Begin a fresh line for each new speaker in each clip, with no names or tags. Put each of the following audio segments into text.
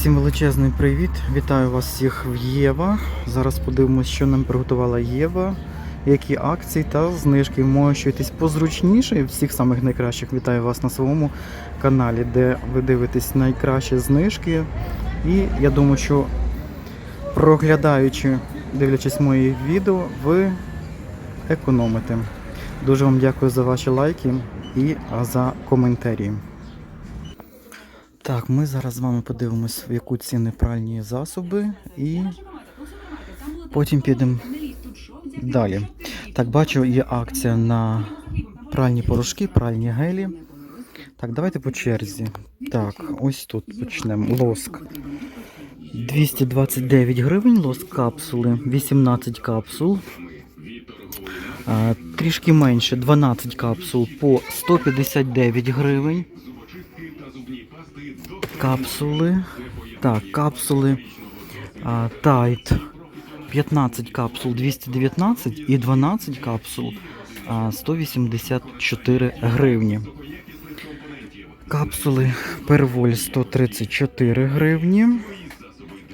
Всім величезний привіт! Вітаю вас всіх в Єва. Зараз подивимось, що нам приготувала Єва, які акції та знижки. Може щось позручніше всіх самих найкращих. Вітаю вас на своєму каналі, де ви дивитесь найкращі знижки. І я думаю, що проглядаючи, дивлячись мої відео, ви економите. Дуже вам дякую за ваші лайки і за коментарі. Так, ми зараз з вами подивимось, в яку ціни пральні засоби, і потім підемо далі. Так, бачу, є акція на пральні порошки, пральні гелі. Так, давайте по черзі. Так, ось тут почнемо. Лоск. 229 гривень, лоск капсули, 18 капсул. Трішки менше, 12 капсул по 159 гривень. Капсули. Так, капсули Tide. 15 капсул 219 і 12 капсул а, 184 гривні. Капсули Перволь 134 гривні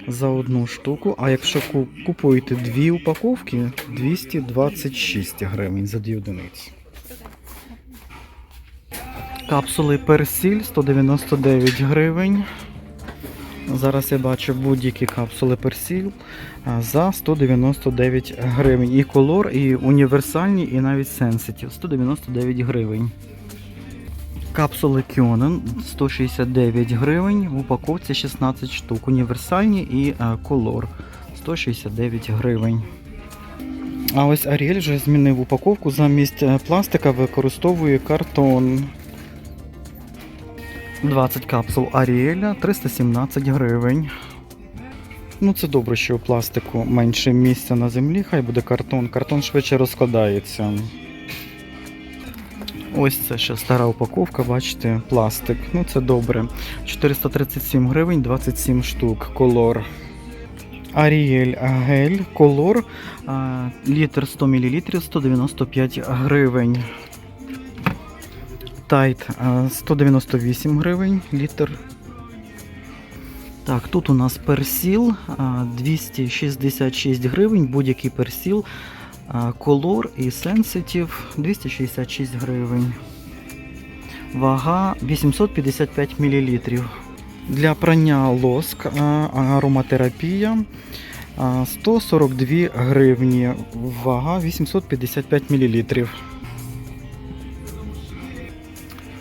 за одну штуку. А якщо купуєте дві упаковки, 226 гривень за дві одиниці. Капсули Персіль 199 гривень. Зараз я бачу будь-які капсули Персіль за 199 гривень. І колор, і універсальні, і навіть Sensitive 199 гривень. Капсули Кьонен 169 гривень. В упаковці 16 штук. Універсальні і колор 169 гривень. А ось Ariel вже змінив упаковку. Замість е, пластика використовує картон. 20 капсул Аріеля 317 гривень. Ну, це добре, що у пластику менше місця на землі, хай буде картон. Картон швидше розкладається. Ось це ще стара упаковка, бачите, пластик. Ну це добре. 437 гривень, 27 штук. Колор. Аріель гель, колор. Літр 100 мл 195 гривень. Тайт 198 гривень літр. Так, тут у нас персіл 266 гривень, будь-який персіл. а, Колор і Sensitive 266 гривень. Вага 855 мл. Для прання лоск ароматерапія 142 гривні. Вага 855 мл.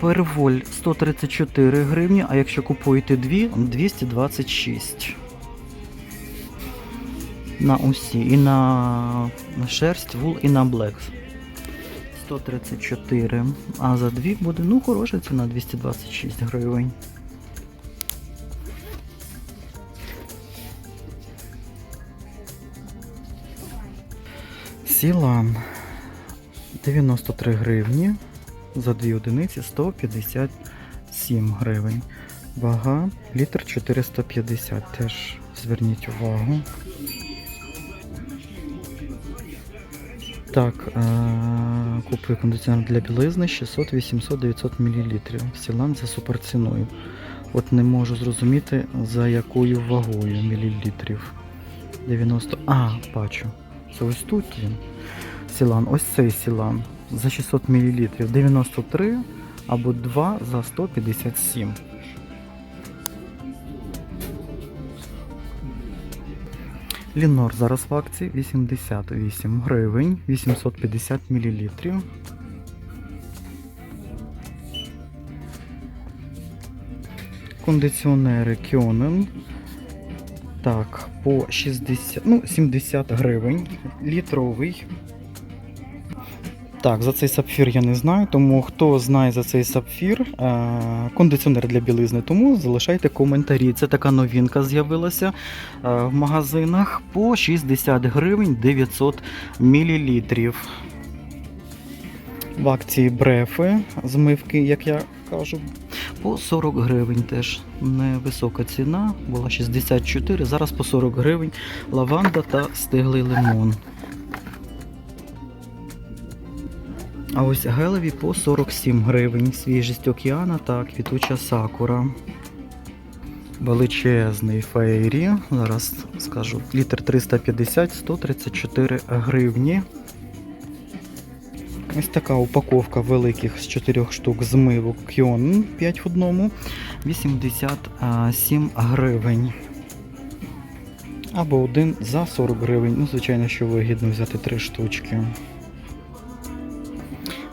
Перволь 134 гривні, а якщо купуєте дві, 226. На усі. І на шерсть, вул, і на блек. 134. А за дві буде, ну, хороша ціна 226 гривень. Сілан 93 гривні. За дві одиниці 157 гривень. Вага літр 450. Теж зверніть увагу. Так, е- купую кондиціонер для білизни 600, 800, 900 мл. Сілан за суперціною. От не можу зрозуміти за якою вагою мілілітрів. 90. А, бачу. Це ось тут він. Сілан, ось цей сілан за 600 мл 93 або 2 за 157. Лінор зараз в акції 88 гривень 850 мл. Кондиціонери Кьонен. Так, по 60, ну, 70 гривень. Літровий. Так, за цей сапфір я не знаю, тому хто знає за цей сапфір, е, кондиціонер для білизни, тому залишайте коментарі. Це така новинка з'явилася е, в магазинах по 60 гривень 900 мілілітрів. В акції брефи змивки, як я кажу, по 40 гривень теж невисока ціна, була 64, зараз по 40 гривень лаванда та стиглий лимон. А ось гелеві по 47 гривень. Свіжість океана та квітуча сакура. Величезний фейрі. Зараз скажу, літр 350, 134 гривні. Ось така упаковка великих з 4 штук змивок Кьон 5 в одному 87 гривень. Або один за 40 гривень. Ну, звичайно, що вигідно взяти 3 штучки.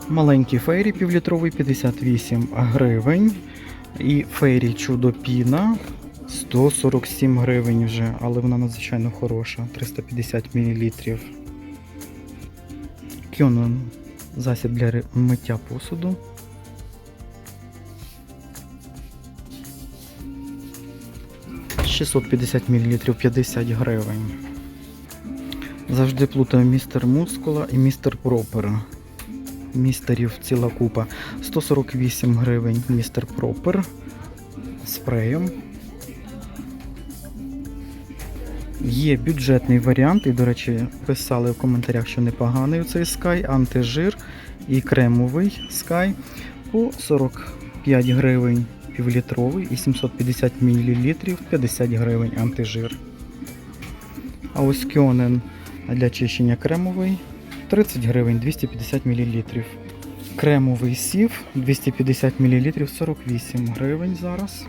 Маленький фейрі півлітровий 58 гривень. І фейрі чудо піна 147 гривень вже, але вона надзвичайно хороша, 350 мл. Кьонон засіб для миття посуду. – 650 мл 50 гривень. Завжди плутаю містер Мускула і містер Пропера. Містерів ціла купа. 148 гривень містер Пропер спреєм. Є бюджетний варіант, і, до речі, писали в коментарях, що непоганий цей Sky, антижир і кремовий Sky по 45 гривень півлітровий і 750 мл 50 гривень антижир. А ось Кьонен для чищення кремовий 30 гривень 250 мл. Кремовий сів 250 мл 48 гривень зараз.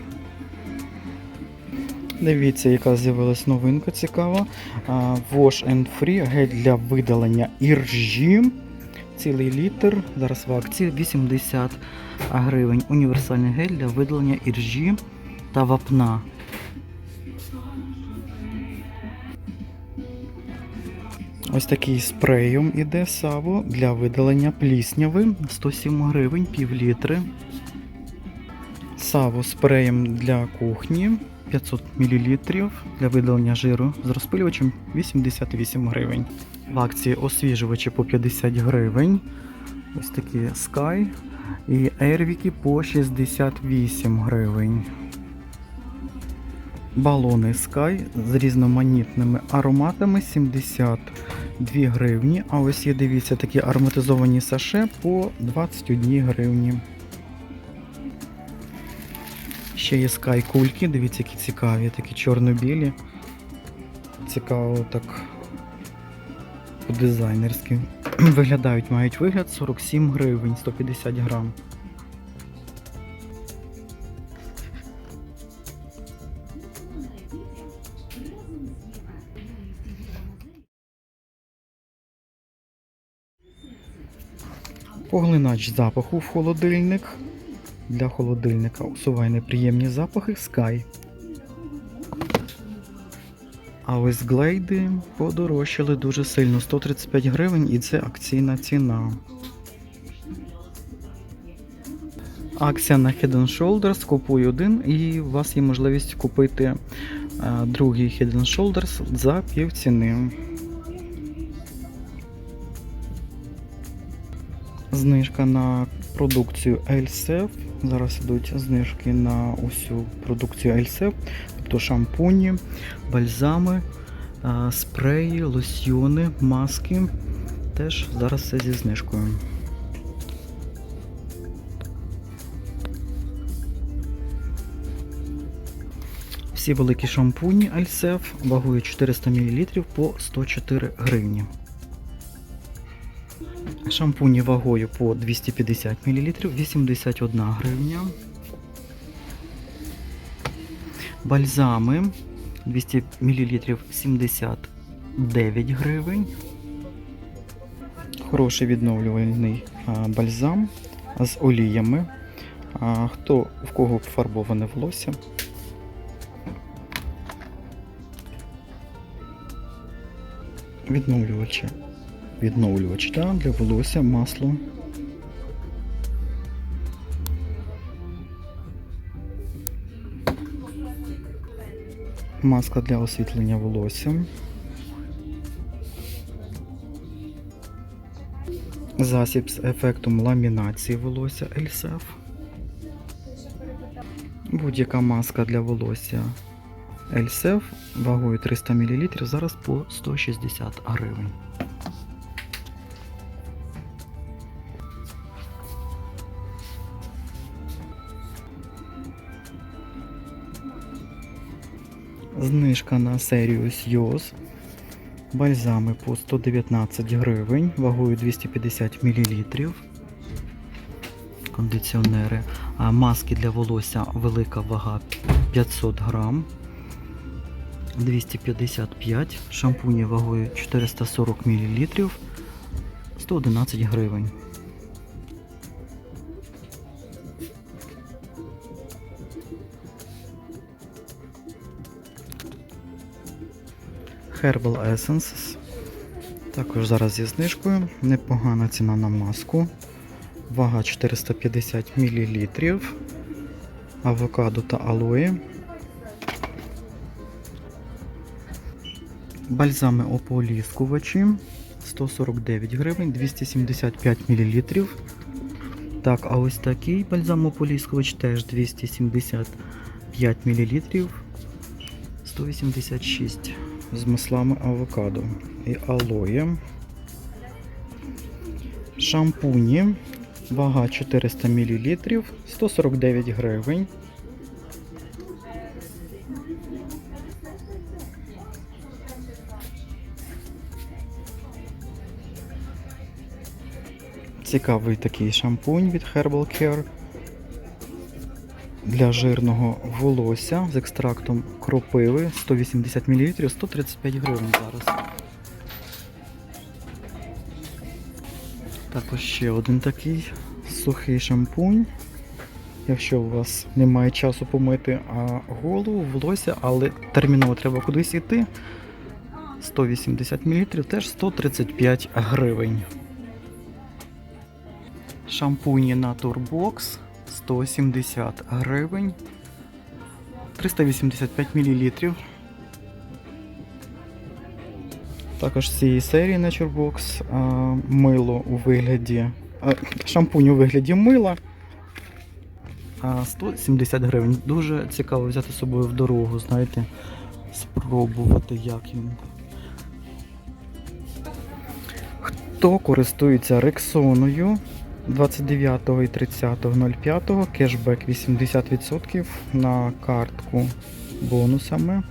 Дивіться, яка з'явилась новинка цікава. Wash and Free гель для видалення іржі. Цілий літр. Зараз в акції 80 гривень. Універсальний гель для видалення іржі та вапна. Ось такий спреєм іде саво для видалення плісняви 107 гривень, пів літри. Саво спреєм для кухні 500 мл для видалення жиру з розпилювачем 88 гривень. В акції освіжувачі по 50 гривень. Ось такі Sky і Airwick по 68 гривень. Балони Sky з різноманітними ароматами 72 гривні. А ось є, дивіться, такі ароматизовані саше по 21 гривні. Ще є Sky кульки, дивіться, які цікаві, такі чорно-білі. Цікаво так по-дизайнерськи. Виглядають, мають вигляд 47 гривень, 150 грам. Поглинач запаху в холодильник. Для холодильника усуває неприємні запахи Sky. А ось глейди подорожчали дуже сильно 135 гривень і це акційна ціна. Акція на Head and Shoulders купуй один і у вас є можливість купити е, другий Head and Shoulders за півціни. Знижка на продукцію Elsef. Зараз ідуть знижки на усю продукцію Elsef, тобто шампуні, бальзами, спреї, лосьйони, маски. Теж зараз все зі знижкою. Всі великі шампуні Elsef вагою 400 мл по 104 гривні. Шампуні вагою по 250 мл 81 гривня. Бальзами 200 мл 79 гривень. Хороший відновлювальний бальзам з оліями. Хто в кого фарбоване волосся. Відновлювачі відновлювач та, для волосся, масло. Маска для освітлення волосся. Засіб з ефектом ламінації волосся Ельсеф. Будь-яка маска для волосся Ельсеф вагою 300 мл зараз по 160 гривень. Знижка на Serious Йоз. Бальзами по 119 гривень, вагою 250 мл. Кондиціонери. А маски для волосся велика вага 500 грам. 255. Шампуні вагою 440 мл. 111 гривень. Herbal Essences. Також зараз зі знижкою. Непогана ціна на маску. Вага 450 мл. Авокадо та алоє. Бальзами ополіскувачі 149 гривень, 275 мл. Так, а ось такий бальзам ополіскувач теж 275 мл. 186 з маслами авокадо і алоє. Шампуні. Вага 400 мл, 149 гривень. Цікавий такий шампунь від Herbal Care для жирного волосся з екстрактом кропиви 180 мл, 135 гривень зараз. Також ще один такий сухий шампунь. Якщо у вас немає часу помити голову, волосся, але терміново треба кудись йти. 180 мл, теж 135 гривень. Шампуні Naturebox 170 гривень. 385 мл. Також з цієї серії Naturebox а, мило у вигляді. Шампунь у вигляді мила. 170 гривень. Дуже цікаво взяти з собою в дорогу, знаєте, спробувати, як він. Хто користується Рексоною 29 і 30.05 кешбек 80% на картку бонусами.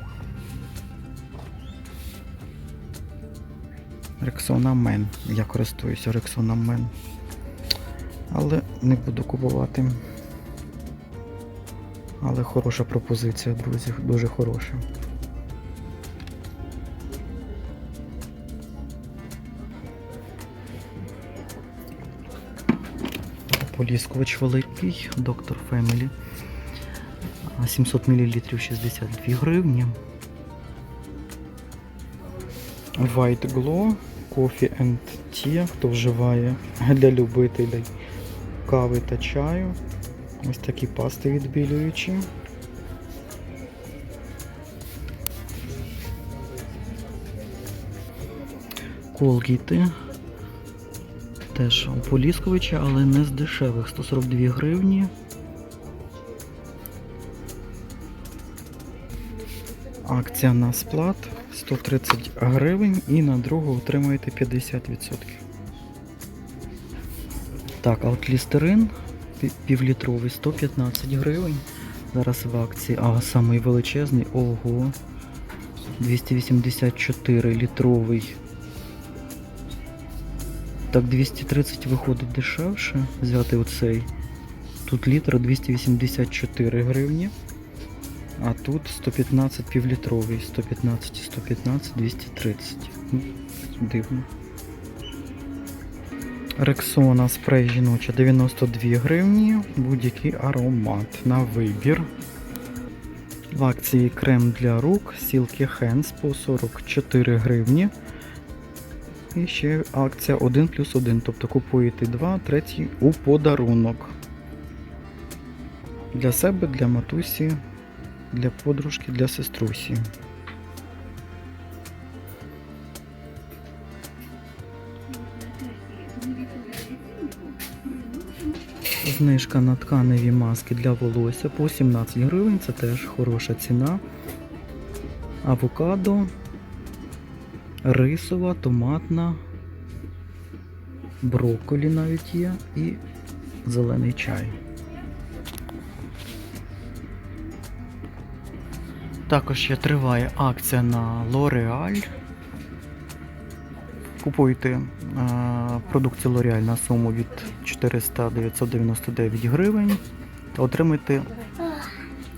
Рексона Мен. Я користуюся Рексона Мен. Але не буду купувати. Але хороша пропозиція, друзі, дуже хороша. Поліскувач великий, доктор Family. 700 мл 62 гривні. White Glow, Coffee and Tea, хто вживає для любителей кави та чаю. Ось такі пасти відбілюючі. Колгіти. Теж полісковича, але не з дешевих. 142 гривні. Акція на сплат 130 гривень і на другу отримуєте 50%. Так, а от лістерин півлітровий 115 гривень. Зараз в акції. А самий величезний, ого. 284 літровий. Так, 230 виходить дешевше. Взяти оцей. Тут літр 284 гривні. А тут 115 півлітровий. 115 115, 230. Ну, Дивно. Рексона спрей жіноча 92 гривні. Будь-який аромат на вибір. В акції крем для рук Silky Hands по 44 гривні. І ще акція 1 плюс 1, тобто купуєте 2, третій у подарунок. Для себе, для матусі, для подружки, для сеструсі. Знижка на тканеві маски для волосся по 17 гривень, це теж хороша ціна. Авокадо, рисова, томатна, брокколі навіть є і зелений чай. Також ще триває акція на L'Oreal. Купуйте е, продукцію L'Oreal на суму від 400-999 гривень та отримайте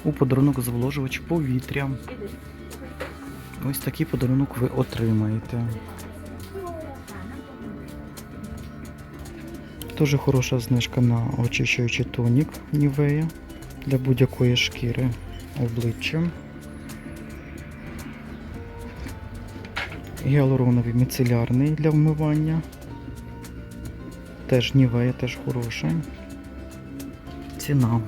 у подарунок зволожувач повітря. Ось такий подарунок ви отримаєте. Дуже хороша знижка на очищуючий тонік Нівея для будь-якої шкіри обличчя. Гіалуроновий міцелярний для вмивання. Теж Нівея, теж хороша. Ціна.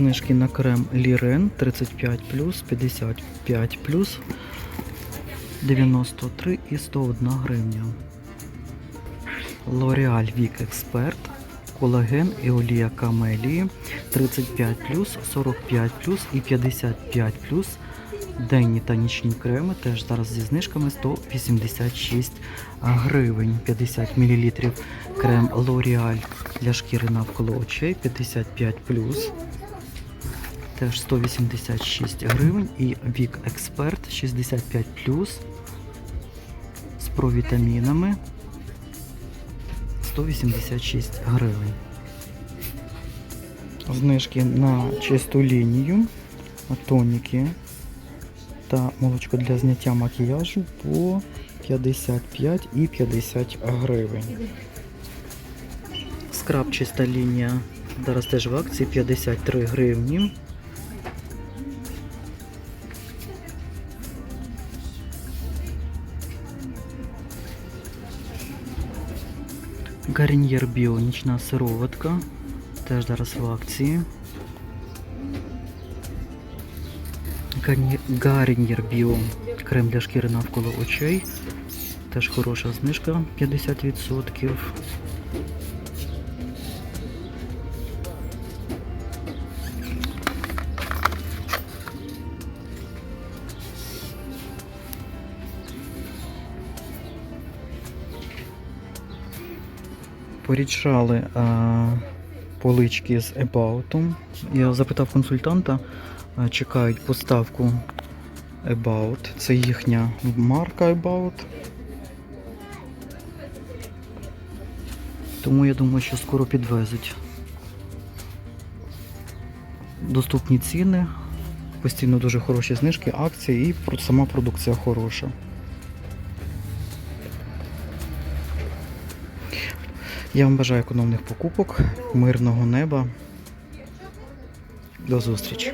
Знижки на крем Лірен 35 55 93 і 101 гривня. L'Oreal Vic Expert колаген і олія камелії 35 45 і 55 Денні та нічні креми теж зараз зі знижками 186 гривень. 50 мл крем L'Oreal для шкіри навколо очей 55 теж 186 гривень. І Vic Expert 65 з провітамінами 186 гривень. Знижки на чисту лінію, тоніки та молочко для зняття макіяжу по 55 і 50 гривень. Скраб чиста лінія. Зараз теж в акції 53 гривні. Гарнір Біо нічна сироватка. Теж зараз в акції. Гарнір Біо крем для шкіри навколо очей. Теж хороша знижка 50%. Порішали а, полички з About. Я запитав консультанта, а, чекають поставку About. Це їхня марка About. Тому я думаю, що скоро підвезуть. Доступні ціни, постійно дуже хороші знижки, акції і сама продукція хороша. Я вам бажаю економних покупок, мирного неба. До зустрічі!